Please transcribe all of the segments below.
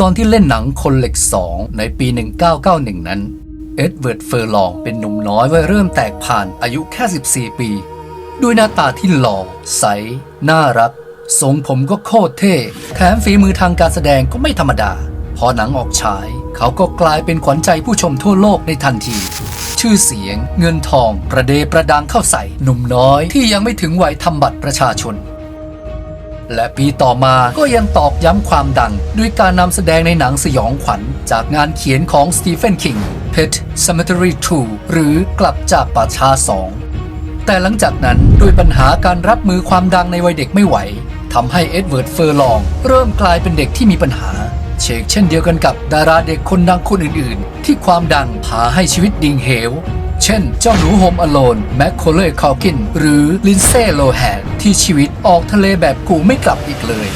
ตอนที่เล่นหนังคนเหล็กสองในปี 1991 นั้น เอ็ดเวิร์ดเฟอร์ลองเป็นหนุ่มน้อยวัยเริ่มแตกผ่านอายุแค่ 14 ปี ด้วยหน้าตาที่หล่อใส น่ารัก ทรงผมก็โคตรเท่แถมฝีมือทางการแสดงก็ไม่ธรรมดา พอหนังออกฉาย เขาก็กลายเป็นขวัญใจผู้ชมทั่วโลกในทันที ชื่อเสียง เงินทอง ประเดประดังเข้าใส่หนุ่มน้อยที่ยังไม่ถึงวัยทำบัตรประชาชน และปีต่อมาก็ยังตอกย้ำความดัง ด้วยการนำแสดงในหนังสยองขวัญ จากงานเขียนของสตีเฟนคิง Pet Cemetery 2 หรือกลับจากป่าชา 2 แต่หลังจากนั้นด้วยปัญหาการรับมือความดังในวัยเด็กไม่ไหวทำให้เอ็ดเวิร์ดเฟอร์ลอง เริ่มกลายเป็นเด็กที่มีปัญหา เชกเช่นเดียวกันกับดาราเด็กคนดังคนอื่นๆ ที่ความดังพาให้ชีวิตดิ่งเหว เช่น เจ้าหนูโฮมอโลนแมคโคเลคอกิน หรือลินเซ่โลแฮนที่ชีวิตออกทะเลแบบกูไม่กลับอีกเลย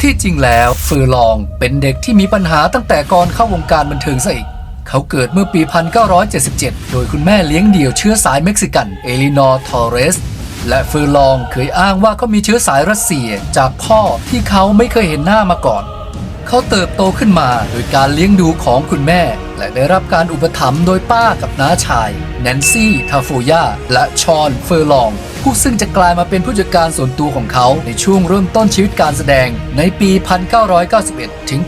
ที่จริงแล้วเฟอร์ลองเป็นเด็กที่มีปัญหาตั้งแต่ก่อนเข้าวงการบันเทิงซะอีกเขาเกิดเมื่อปี 1977 โดยคุณแม่เลี้ยงเดี่ยวเชื้อสายเม็กซิกัน เอลินอร์ทอร์เรส และเฟอร์ลองเคยอ้างว่าเขามีเชื้อสายรัสเซียจากพ่อที่เขาไม่เคยเห็นหน้ามาก่อน เขาเติบโตขึ้นมาโดยการเลี้ยงดูของคุณแม่ และได้รับการอุปถัมภ์โดยป้ากับน้าชาย แนนซี่ ทาโฟยา และชอนเฟอร์ลอง ผู้ซึ่งจะกลายมาเป็นผู้จัดการส่วนตัวของเขาในช่วงเริ่มต้นชีวิตการแสดงในปี 1991 ถึง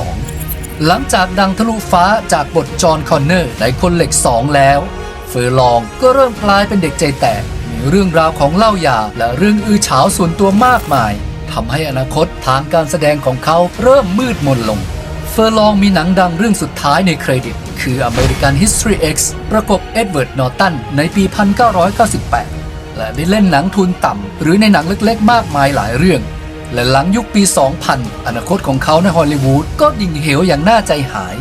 1992 หลังจากดังทะลุฟ้าจากบทจอห์นคอนเนอร์ในคนเหล็กสองแล้ว เฟอร์ลองก็เริ่มกลายเป็นเด็กใจแตกมีเรื่องราวของเล่ายาและเรื่องอื้อฉาวส่วนตัวมากมาย ทำให้อนาคตทางการแสดงของเขาเริ่มมืดมนลง เฟอร์ลองมีหนังดังเรื่องสุดท้ายในเครดิต คือ American History X ประกบเอ็ดเวิร์ดนอร์ตันในปี 1998 และได้เล่นหนังทุนต่ำหรือในหนังเล็กๆ มากมายหลายเรื่อง และหลังยุคปี 2000 อนาคตของเขาในฮอลลีวูดก็ดิ่งเหวอย่างน่าใจหาย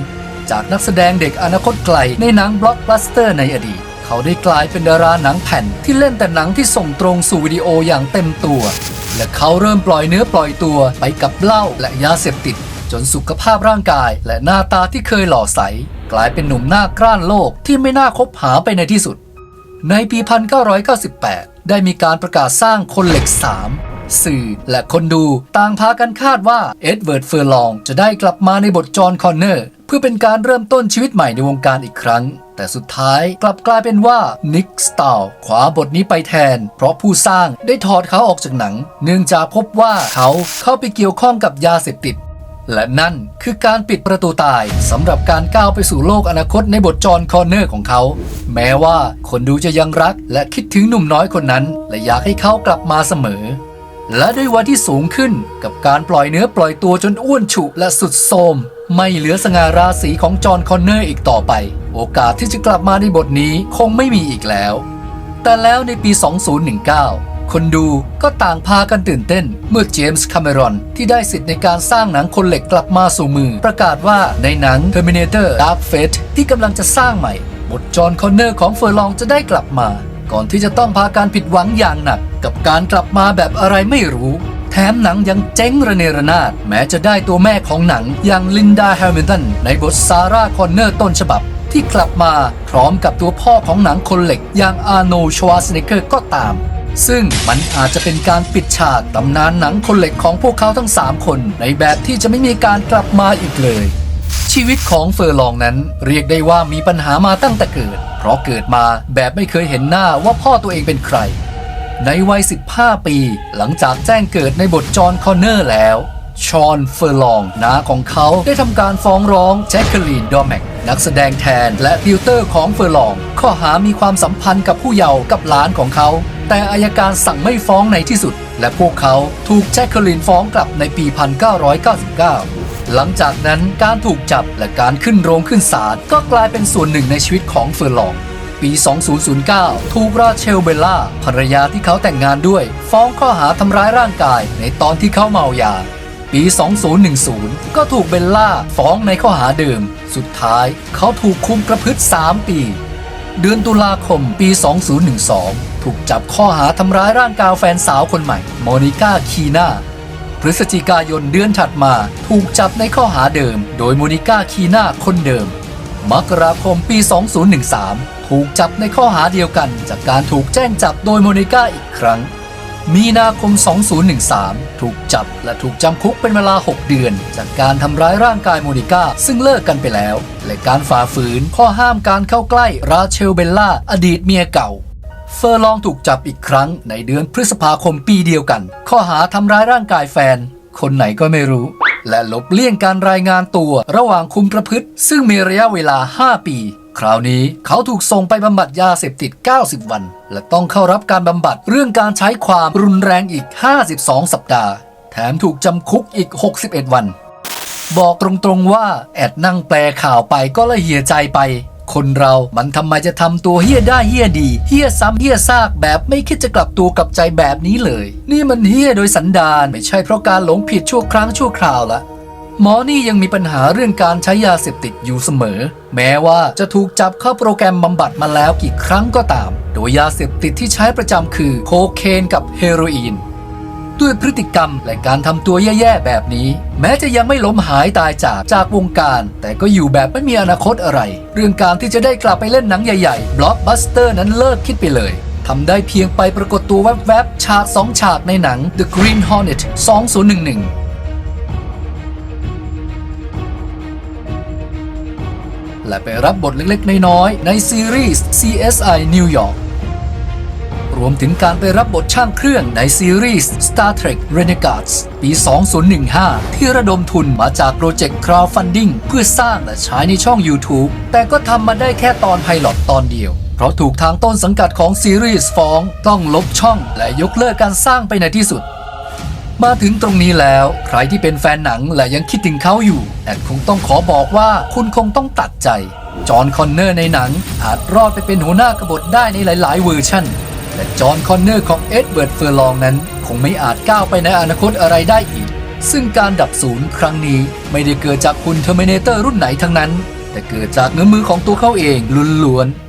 จากนักแสดงเด็กอนาคตไกลในหนังบล็อกบัสเตอร์ในอดีตเขาได้กลายเป็นดาราหนังแผ่นที่เล่นแต่หนังที่ส่งตรงสู่วิดีโออย่างเต็มตัว และเขาเริ่มปล่อยเนื้อปล่อยตัวไปกับเหล้าและยาเสพติด จนสุขภาพร่างกาย และหน้าตาที่เคยหล่อใส กลายเป็นหนุ่มหน้ากร้านโลกที่ไม่น่าคบหาไปในที่สุด ในปี 1998 ได้มีการประกาศสร้างคนเหล็ก 3 สื่อ และคนดูต่างพากันคาดว่าเอ็ดเวิร์ดเฟอร์ลองจะได้กลับมาในบทจอห์นคอนเนอร์เพื่อเป็นการเริ่มต้นชีวิตใหม่ในวงการอีกครั้ง แต่สุดท้ายกลับกลายเป็นว่านิกสตาลขวาบทนี้ไปแทน เพราะผู้สร้างได้ถอดเขาออกจากหนัง เนื่องจากพบว่าเขาเข้าไปเกี่ยวข้องกับยาเสพติดและนั่นคือการปิดประตูตายสำหรับการก้าวไปสู่โลกอนาคตในบทจอห์นคอนเนอร์ของเขา แม้ว่าคนดูจะยังรักและคิดถึงหนุ่มน้อยคนนั้น และอยากให้เขากลับมาเสมอ และด้วยวัยที่สูงขึ้นกับการปล่อยเนื้อปล่อยตัวจนอ้วนฉุและสุดโทมไม่เหลือสง่าราศีของจอห์นคอนเนอร์อีกต่อไป โอกาสที่จะกลับมาในบทนี้คงไม่มีอีกแล้ว แต่แล้วในปี 2019 คนดูก็ต่างพากันตื่นเต้น เมื่อเจมส์คาเมรอนที่ได้สิทธิ์ในการสร้างหนังคนเหล็กกลับมาสู่มือ ประกาศว่าในหนัง Terminator Dark Fate ที่กำลังจะสร้างใหม่บทจอห์นคอนเนอร์ของเฟอร์ลองจะได้กลับมา ก่อนที่จะต้องพาการผิดหวังอย่างหนัก กับการกลับมาแบบอะไรไม่รู้ แถมหนังยังเจ๊งระเนระนาด แม้จะได้ตัวแม่ของหนังอย่างลินดาแฮมิลตันในบทซาร่าคอนเนอร์ต้นฉบับ ที่กลับมาพร้อมกับตัวพ่อของหนังคนเหล็กอย่างอาร์โนชวาสเนเกอร์ก็ตามซึ่งมันอาจจะเป็นการปิดฉากตำนานหนังคนเหล็กของพวกเขาทั้ง 3 คน ในแบบที่จะไม่มีการกลับมาอีกเลย ชีวิตของเฟอร์ลองนั้นเรียกได้ว่ามีปัญหามาตั้งแต่เกิด เพราะเกิดมาแบบไม่เคยเห็นหน้าว่าพ่อตัวเองเป็นใคร ในวัย 15 ปี หลังจากแจ้งเกิดในบทจอห์นคอนเนอร์แล้วชอนเฟอร์ลองน้าของเขาได้ทำการฟ้องร้องแจ็คเกอรีนดอแมกนักแสดงแทนและติวเตอร์ของเฟอร์ลอง ข้อหามีความสัมพันธ์กับผู้เยาว์กับหลานของเขา แต่อายการสั่งไม่ฟ้องในที่สุด และพวกเขาถูกแจ็คเกอรีนฟ้องกลับในปี 1999 หลังจากนั้นการถูกจับและการขึ้นโรงขึ้นศาลก็กลายเป็นส่วนหนึ่งในชีวิตของเฟอร์ลอง ปี 2009 ถูกราเชลเบลล่าภรรยาที่เขาแต่งงานด้วย ฟ้องข้อหาทำร้ายร่างกายในตอนที่เขาเมายา ปี 2010 ก็ถูกเบลล่าฟ้องในข้อหาเดิม สุดท้ายเขาถูกคุมประพฤติ 3 ปี เดือนตุลาคมปี 2012 ถูกจับข้อหาทำร้ายร่างกายแฟนสาวคนใหม่ โมนิก้าคีนา พฤศจิกายนเดือนถัดมา ถูกจับในข้อหาเดิม โดยโมนิก้าคีนาคนเดิม มกราคมปี 2013 ถูกจับในข้อหาเดียวกันจากการถูกแจ้งจับโดยโมนิก้าอีกครั้ง มีนาคม 2013 ถูกจับและถูกจำคุกเป็นเวลา 6 เดือน จากการทำร้ายร่างกายโมนิก้าซึ่งเลิกกันไปแล้ว และการฝ่าฝืนข้อห้ามการเข้าใกล้ราเชลเบลล่าอดีตเมียเก่า เฟอร์ลองถูกจับอีกครั้งในเดือนพฤษภาคมปีเดียวกัน ข้อหาทำร้ายร่างกายแฟน คนไหนก็ไม่รู้ และหลบเลี่ยงการรายงานตัวระหว่างคุมประพฤติ ซึ่งมีระยะเวลา 5 ปี คราวนี้เขาถูกส่งไปบำบัดยาเสพติด 90 วัน และต้องเข้ารับการบำบัดเรื่องการใช้ความรุนแรงอีก 52 สัปดาห์ แถมถูกจำคุกอีก 61 วัน บอกตรงๆว่าแอดนั่งแปลข่าวไปก็ละเหียใจไป คนเรามันทำไมจะทำตัวเฮี้ยได้เฮี้ยดีเฮี้ยซ้ำเฮี้ยซากแบบไม่คิดจะกลับตัวกลับใจแบบนี้เลย นี่มันเฮี้ยโดยสันดานไม่ใช่เพราะการหลงผิดชั่วครั้งชั่วคราวละหมอนี่ยังมีปัญหาเรื่องการใช้ยาเสพติดอยู่เสมอ แม้ว่าจะถูกจับเข้าโปรแกรมบำบัดมาแล้วกี่ครั้งก็ตาม โดยยาเสพติดที่ใช้ประจำคือโคเคนกับเฮโรอีน ด้วยพฤติกรรมและการทำตัวแย่ๆแบบนี้ แม้จะยังไม่ล้มหายตายจากจากวงการ แต่ก็อยู่แบบไม่มีอนาคตอะไร เรื่องการที่จะได้กลับไปเล่นหนังใหญ่ๆบล็อกบัสเตอร์นั้นเลิกคิดไปเลยทำได้เพียงไปปรากฏตัวแวบๆฉากสองฉากในหนัง The Green Hornet 2011และไปรับบทเล็กๆ น้อยๆ ในซีรีส์ CSI New York รวมถึงการไปรับบทช่างเครื่องในซีรีส์ Star Trek Renegades ปี 2015 ที่ระดมทุนมาจากโปรเจกต์ crowdfunding เพื่อสร้างและฉายในช่อง YouTube แต่ก็ทำมาได้แค่ตอนไพลอตตอนเดียว เพราะถูกทางต้นสังกัดของซีรีส์ฟ้องต้องลบช่อง และยกเลิกการสร้างไปในที่สุดมาถึงตรงนี้แล้วใครที่เป็นแฟนหนังและยังคิดถึงเขาอยู่แอดคงต้องขอบอกว่าคุณคงต้องตัดใจ จอห์นคอนเนอร์ในหนังอาจรอดไปเป็นหัวหน้ากบฏได้ในหลาย ๆ เวอร์ชัน แต่จอห์นคอนเนอร์ของเอ็ดเวิร์ดเฟอร์ลองนั้น คงไม่อาจก้าวไปในอนาคตอะไรได้อีก ซึ่งการดับศูนย์ครั้งนี้ไม่ได้เกิดจากคุณเทอร์มินเตอร์รุ่นไหนทั้งนั้น แต่เกิดจากเนื้อมือของตัวเขาเองล้วนๆ